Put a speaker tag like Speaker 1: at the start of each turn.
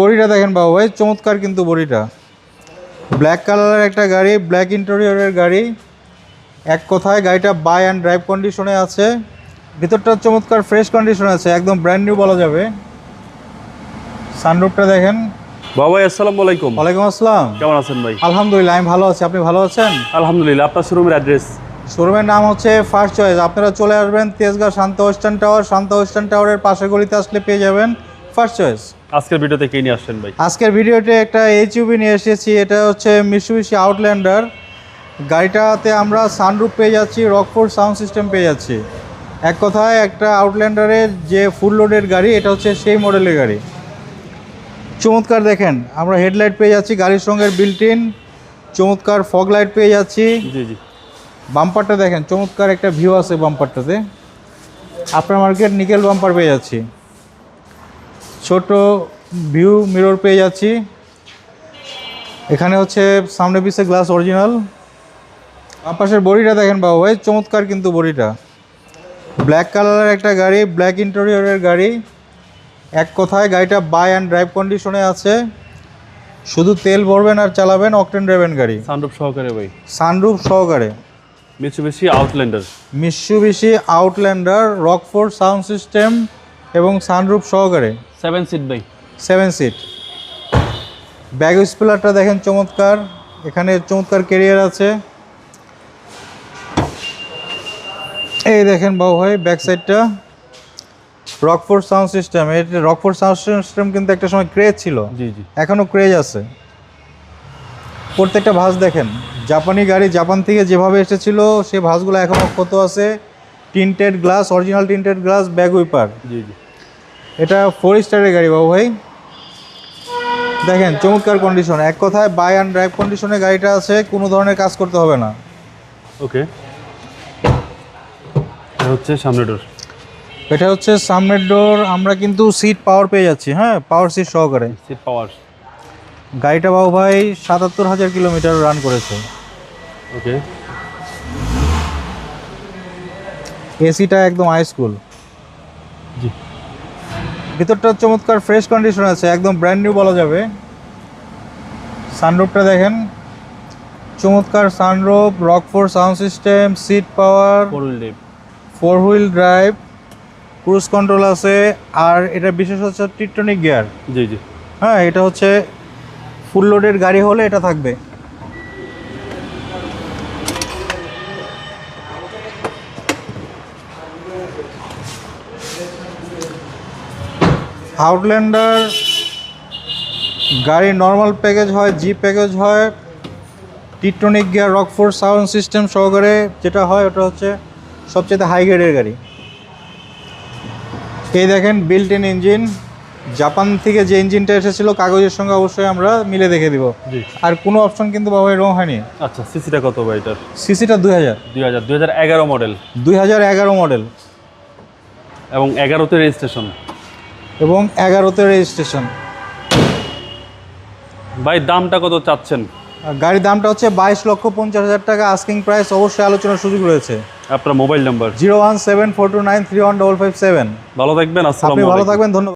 Speaker 1: বডিটা দেখেন বাবু ভাই চমৎকার কিন্তু বডিটা। ব্ল্যাক কালারের একটা গাড়ি ব্ল্যাক ইন্টেরিয়রের গাড়ি। এক কথায় গাড়িটা বাই অ্যান্ড ড্রাইভ কন্ডিশনে আছে। ভিতরটা চমৎকার ফ্রেশ কন্ডিশনে আছে একদম ব্র্যান্ড নিউ বলা যাবে। সানরুফটা দেখেন।
Speaker 2: বাবাই আসসালামু আলাইকুম।
Speaker 1: ওয়ালাইকুম আসসালাম।
Speaker 2: কেমন আছেন ভাই?
Speaker 1: আলহামদুলিল্লাহ আমি ভালো আছি। আপনি ভালো আছেন?
Speaker 2: আলহামদুলিল্লাহ আপনার শোরুমের অ্যাড্রেস
Speaker 1: শোরুমের নাম হচ্ছে ফার্স্ট চয়েস আপনারা চলে আসবেন Tejgaon Shanta western tower Shanta western টাওয়ারের পাশের গলিতে আসলে পেয়ে যাবেন ফার্স্ট চয়েস
Speaker 2: আজকের ভিডিওতে কে নিয়ে আসছেন ভাই?
Speaker 1: আজকের ভিডিওতে একটা এইচইউবি নিয়ে এসেছি এটা হচ্ছে মিশুবিশি আউটল্যান্ডার গাড়িটাতে আমরা সানরুফ পেয়ে যাচ্ছি রকফোর্ড সাউন্ড সিস্টেম পেয়ে যাচ্ছি। এক কথায় একটা আউটল্যান্ডারের যে ফুল লোডের গাড়ি এটা হচ্ছে সেই মডেলের গাড়ি। চমৎকার দেখেন আমরা হেডলাইট পেয়ে যাচ্ছি গাড়ির সঙ্গে বিল্ট ইন চমৎকার ফগ লাইট পেয়ে যাচ্ছি।
Speaker 2: জি জি।
Speaker 1: বাম্পারটা দেখেন চমৎকার একটা ভিউ আছে বাম্পারটাতে আপনার মার্কেট নিকেল বাম্পার পেয়ে যাচ্ছি। ছোট ভিউ মিরর পেয়ে যাচ্ছি। এখানে হচ্ছে সামনে পিছে গ্লাস অরিজিনাল পাশের বডিটা দেখেন বাবু ভাই চমৎকার কিন্তু বডিটা। ব্ল্যাক কালারের একটা গাড়ি ব্ল্যাক ইন্টেরিয়রের গাড়ি। এক কথায় গাড়িটা বাই অ্যান্ড ড্রাইভ কন্ডিশনে আছে। শুধু তেল ভরবেন আর চালাবেন অকটেন ড্রাইভেন গাড়ি।
Speaker 2: সানরূপ সহকারে ভাই।
Speaker 1: সানরুফ সহকারে।
Speaker 2: Mitsubishi Outlander
Speaker 1: Mitsubishi Outlander Rockford sound system এবং সানরুফ সহকারে।
Speaker 2: সেভেন সিট ভাই
Speaker 1: সেভেন সিট ব্যাগ স্পিলারটা দেখেন চমৎকার। এখানে চমৎকার কেরিয়ার আছে। এই দেখেন বাবু ভাই ব্যাক সাইডটা রকফোর্ড সাউন্ড সিস্টেম এটা রকফোর্ড সাউন্ড সিস্টেম কিন্তু একটা সময় ক্রেজ ছিল।
Speaker 2: জি জি।
Speaker 1: এখনও ক্রেজ আছে। প্রত্যেকটা ভাঁজ দেখেন। জাপানি গাড়ি জাপান থেকে যেভাবে এসেছিল সেই ভাঁজগুলো এখনও কত আছে। Tinted glass original tinted glass back wiper
Speaker 2: জি জি।
Speaker 1: এটা ফোর স্টারের গাড়ি বাবু ভাই। দেখেন চমৎকার কন্ডিশন এক কথায় বাই অ্যান্ড ড্রাইভ কন্ডিশনে গাড়িটা আছে কোনো ধরনের কাজ করতে হবে না।
Speaker 2: ওকে এটা হচ্ছে সামনে ডোর
Speaker 1: এটা হচ্ছে সামনের ডোর আমরা কিন্তু সিট পাওয়ার পেয়ে যাচ্ছি হ্যাঁ? পাওয়ার সিট সহকারে।
Speaker 2: সিট পাওয়ার
Speaker 1: গাড়িটা বাবু ভাই সাতাত্তর হাজার কিলোমিটার রান করেছে।
Speaker 2: ওকে
Speaker 1: এসিটা একদম হাইস্কুল
Speaker 2: জি।
Speaker 1: ভিতরটা চমৎকার ফ্রেশ কন্ডিশন আছে একদম ব্র্যান্ড নিউ বলা যাবে। সানরুফটা দেখেন চমৎকার sunroof Rockford sound system seat power
Speaker 2: four wheel drive
Speaker 1: four wheel drive cruise control আছে আর এটা বিশেষ হচ্ছে টিট্রনিক গিয়ার
Speaker 2: জি জি।
Speaker 1: হ্যাঁ এটা হচ্ছে ফুল লোডের গাড়ি হলে এটা থাকবে। আউটল্যান্ডার গাড়ি নর্মাল প্যাকেজ হয় জি প্যাকেজ হয় tiptronic gear Rockford sound system সহকারে যেটা হয় ওটা হচ্ছে সবচেয়ে হাই গ্রেডের গাড়ি। এই দেখেন বিল্ট ইন ইঞ্জিন জাপান থেকে যে ইঞ্জিনটা এসেছিল কাগজের সঙ্গে অবশ্যই আমরা মিলে দেখে দিব। আর কোনো অপশন কিন্তু বাবা রং হয়নি।
Speaker 2: আচ্ছা সিসিটা কত ভাই এটার?
Speaker 1: সিসিটা দুই হাজার।
Speaker 2: দুই হাজার দুই হাজার এগারো মডেল
Speaker 1: দুই হাজার এগারো মডেল
Speaker 2: এবং এগারোতে রেজিস্ট্রেশন
Speaker 1: এবং এগারোতে রেজিস্ট্রেশন।
Speaker 2: ভাই দামটা কত চাচ্ছেন?
Speaker 1: গাড়ির দামটা হচ্ছে বাইশ লক্ষ পঞ্চাশ হাজার টাকা। আস্কিং প্রাইস অবশ্যই আলোচনার সুযোগ রয়েছে।
Speaker 2: আপনার mobile number?
Speaker 1: Zero one seven four two nine three one double five seven.
Speaker 2: ভালো থাকবেন
Speaker 1: আপনি ভালো থাকবেন ধন্যবাদ।